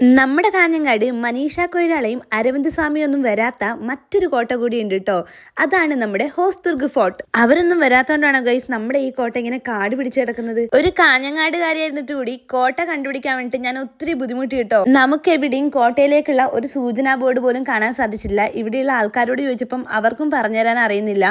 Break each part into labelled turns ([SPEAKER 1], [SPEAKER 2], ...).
[SPEAKER 1] നമ്മുടെ കാഞ്ഞങ്ങാട് മനീഷ കൊയിലാളയും അരവിന്ദ് സ്വാമിയൊന്നും വരാത്ത മറ്റൊരു കോട്ട കൂടി ഉണ്ട് കേട്ടോ. അതാണ് നമ്മുടെ ഹോസ്ദുർഗ് ഫോർട്ട്. അവരൊന്നും വരാത്തോണ്ടാണോ ഗൈസ് നമ്മുടെ ഈ കോട്ട ഇങ്ങനെ കാട് പിടിച്ചു കിടക്കുന്നത്? ഒരു കാഞ്ഞങ്ങാടുകാരിയായിരുന്നിട്ട് കൂടി കോട്ട കണ്ടുപിടിക്കാൻ വേണ്ടിട്ട് ഞാൻ ഒത്തിരി ബുദ്ധിമുട്ടി കേട്ടോ. നമുക്ക് എവിടെയും കോട്ടയിലേക്കുള്ള ഒരു സൂചനാ ബോർഡ് പോലും കാണാൻ സാധിച്ചില്ല. ഇവിടെയുള്ള ആൾക്കാരോട് ചോദിച്ചപ്പം അവർക്കും പറഞ്ഞുതരാൻ അറിയുന്നില്ല.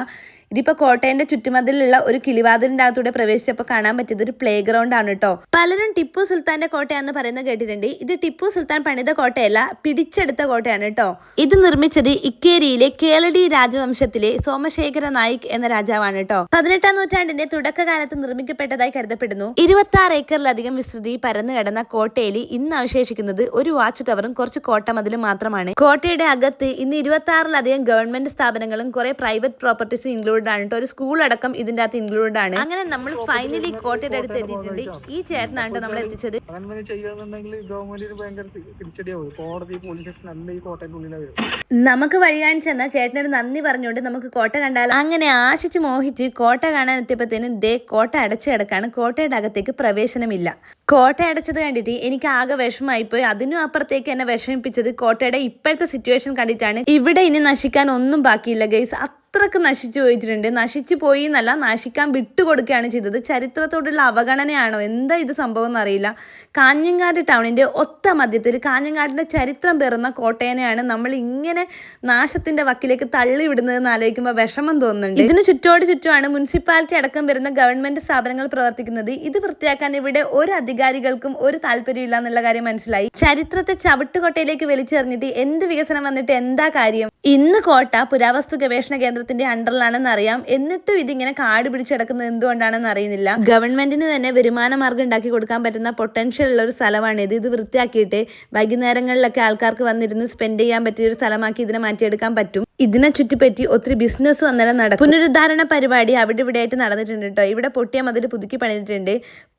[SPEAKER 1] ഇതിപ്പോ കോട്ടയന്റെ ചുറ്റുമതിലുള്ള ഒരു കിളിവാതിലിന്റെ അകത്തൂടെ പ്രവേശിച്ചപ്പോൾ കാണാൻ പറ്റിയത് ഒരു പ്ലേ ഗ്രൗണ്ട് ആണ് കേട്ടോ പലരും ടിപ്പു സുൽത്താന്റെ കോട്ടയാന്ന് പറയുന്നത് കേട്ടിട്ടുണ്ട്. ഇത് ടിപ്പു സുൽത്താൻ പണിത കോട്ടയല്ല പിടിച്ചെടുത്ത കോട്ടയാണ് കേട്ടോ ഇത് നിർമ്മിച്ചത് ഇക്കേരിയിലെ കേളടി രാജവംശത്തിലെ സോമശേഖര നായിക് എന്ന രാജാവാണ് കേട്ടോ പതിനെട്ടാം നൂറ്റാണ്ടിന്റെ തുടക്കകാലത്ത് നിർമ്മിക്കപ്പെട്ടതായി കരുതപ്പെടുന്നു. ഇരുപത്തി ആറ് ഏക്കറിലധികം വിസ്തൃതി പരന്നു കിടന്ന കോട്ടയിൽ ഇന്ന് അവശേഷിക്കുന്നത് ഒരു വാച്ച് ടവറും കുറച്ച് കോട്ടമതിലും മാത്രമാണ്. കോട്ടയുടെ അകത്ത് ഇന്ന് ഇരുപത്തി ആറിലധികം ഗവൺമെന്റ് സ്ഥാപനങ്ങളും കുറെ പ്രൈവറ്റ് പ്രോപ്പർട്ടീസും ഇൻക്ലൂഡ് ആണ് കേട്ടോ ഒരു സ്കൂൾ അടക്കം ഇതിന്റെ അകത്ത് ഇൻക്ലൂഡ് ആണ്. അങ്ങനെ നമ്മൾ ഫൈനലി കോട്ടയുടെ അടുത്ത് എത്തിയിട്ടുണ്ട് ഈ ചേട്ടനാണ് കേട്ടോ നമ്മൾ എത്തിച്ചത്.
[SPEAKER 2] അങ്ങനെ ചെയ്യുകയാണെന്നുണ്ടെങ്കിൽ ഗവൺമെന്റിന് ഭയങ്കര തി- തിരിച്ചടിയാവും. കോടതി പോലീസ് സ്റ്റേഷൻ ഈ ഉള്ളിലാണ്
[SPEAKER 1] നമുക്ക് വഴി കാണിച്ചു ചേട്ടനോട് ചേട്ടനൊരു നന്ദി പറഞ്ഞുകൊണ്ട് നമുക്ക് കോട്ട കണ്ടാൽ അങ്ങനെ ആശിച്ച് മോഹിച്ച് കോട്ട കാണാൻ എത്തിയപ്പോഴത്തേനും ദേ കോട്ട അടച്ചു കിടക്കാണ്. കോട്ടയുടെ അകത്തേക്ക് പ്രവേശനമില്ല. കോട്ട അടച്ചത് കണ്ടിട്ട് എനിക്ക് ആകെ വിഷമമായിപ്പോയി. അതിനും അപ്പുറത്തേക്ക് എന്നെ വിഷമിപ്പിച്ചത് കോട്ടയുടെ ഇപ്പോഴത്തെ സിറ്റുവേഷൻ കണ്ടിട്ടാണ്. ഇവിടെ ഇനി നശിക്കാൻ ഒന്നും ബാക്കിയില്ല ഗൈസ് അത്രയ്ക്ക് നശിച്ചു പോയിട്ടുണ്ട്. നശിച്ചു പോയി എന്നല്ല നശിക്കാൻ വിട്ടുകൊടുക്കുകയാണ് ചെയ്തത്. ചരിത്രത്തോടുള്ള അവഗണനയാണോ? എന്താ ഇത് സംഭവം എന്നറിയില്ല. കാഞ്ഞങ്ങാട് ടൗണിന്റെ ഒത്ത മധ്യത്തിൽ കാഞ്ഞങ്ങാടിന്റെ ചരിത്രം പേറുന്ന കോട്ടയനെയാണ് നമ്മൾ ഇങ്ങനെ നാശത്തിന്റെ വക്കിലേക്ക് തള്ളി വിടുന്നതെന്ന് ആലോചിക്കുമ്പോൾ വിഷമം തോന്നുന്നുണ്ട്. ഇതിന് ചുറ്റോട് ചുറ്റുമാണ് മുനിസിപ്പാലിറ്റി അടക്കം വരുന്ന ഗവൺമെന്റ് സ്ഥാപനങ്ങൾ പ്രവർത്തിക്കുന്നത്. ഇത് വൃത്തിയാക്കാൻ ഇവിടെ ഒരു അധികാരികൾക്കും ഒരു താല്പര്യമില്ല എന്നുള്ള കാര്യം മനസ്സിലായി. ചരിത്രത്തെ ചവിട്ടുകൊട്ടയിലേക്ക് വലിച്ചെറിഞ്ഞിട്ട് എന്ത് വികസനം വന്നിട്ട് എന്താ കാര്യം? ഇന്ന് കോട്ട പുരാവസ്തു ഗവേഷണ കേന്ദ്രത്തിന്റെ അണ്ടറിലാണെന്ന് അറിയാം എന്നിട്ടും ഇതിങ്ങനെ കാട് പിടിച്ചെടുക്കുന്നത് എന്തുകൊണ്ടാണെന്ന് അറിയുന്നില്ല. ഗവൺമെന്റിന് തന്നെ വരുമാന മാർഗം ഉണ്ടാക്കി കൊടുക്കാൻ പറ്റുന്ന പൊട്ടൻഷ്യൽ ഉള്ള ഒരു സ്ഥലമാണ് ഇത്. ഇത് വൃത്തിയാക്കിയിട്ട് വൈകുന്നേരങ്ങളിലൊക്കെ ആൾക്കാർക്ക് വന്നിരുന്ന് സ്പെൻഡ് ചെയ്യാൻ പറ്റിയ ഒരു സ്ഥലമാക്കി ഇതിനെ മാറ്റിയെടുക്കാൻ പറ്റും. ഇതിനെ ചുറ്റിപ്പറ്റി ഒത്തിരി ബിസിനസ്സും അന്നേരം നടക്കും. പുനരുദ്ധാരണ പരിപാടി അവിടെ ഇവിടെ ആയിട്ട് നടന്നിട്ടുണ്ട് കേട്ടോ ഇവിടെ പൊട്ടിയ മതിൽ പുതുക്കി പണിതിട്ടുണ്ട്.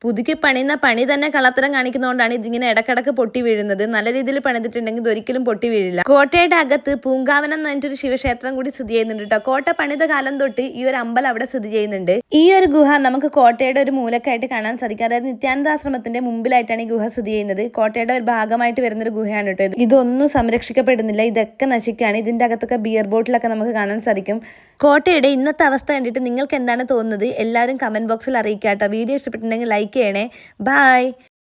[SPEAKER 1] പുതുക്കി പണിയുന്ന പണി തന്നെ കളത്തരം കാണിക്കുന്നതുകൊണ്ടാണ് ഇതിങ്ങനെ ഇടക്കിടക്ക് പൊട്ടി വീഴുന്നത്. നല്ല രീതിയിൽ പണിതിട്ടുണ്ടെങ്കിൽ ഇത് ഒരിക്കലും പൊട്ടി വീഴില്ല. കോട്ടയുടെ അകത്ത് പൂങ്കാവനം എന്ന് പറഞ്ഞിട്ടൊരു ശിവക്ഷേത്രം കൂടി സ്ഥിതി ചെയ്യുന്നുണ്ട് കേട്ടോ കോട്ട പണിത കാലം തൊട്ട് ഈ ഒരു അമ്പലം അവിടെ സ്ഥിതി ചെയ്യുന്നുണ്ട്. ഈ ഒരു ഗുഹ നമുക്ക് കോട്ടയുടെ ഒരു മൂലക്കായിട്ട് കാണാൻ സാധിക്കും. അതായത് നിത്യാനന്ദാശ്രമത്തിന്റെ മുമ്പിലായിട്ടാണ് ഈ ഗുഹ സ്ഥിതി ചെയ്യുന്നത്. കോട്ടയുടെ ഒരു ഭാഗമായിട്ട് വരുന്ന ഒരു ഗുഹയാണ് കേട്ടോ ഇതൊന്നും സംരക്ഷിക്കപ്പെടുന്നില്ല. ഇതൊക്കെ നശിക്കുകയാണ് ഇതിന്റെ അകത്തൊക്കെ ബിയർ ബോട്ടിലൊക്കെ നമുക്ക് കാണാൻ സാധിക്കും. കോട്ടയുടെ ഇന്നത്തെ അവസ്ഥ കണ്ടിട്ട് നിങ്ങൾക്ക് എന്താണ് തോന്നുന്നത്? എല്ലാവരും കമന്റ് ബോക്സിൽ അറിയിക്കാം കേട്ടോ വീഡിയോ ഇഷ്ടപ്പെട്ടിട്ടുണ്ടെങ്കിൽ ലൈക്ക് ചെയ്യണേ. ബൈ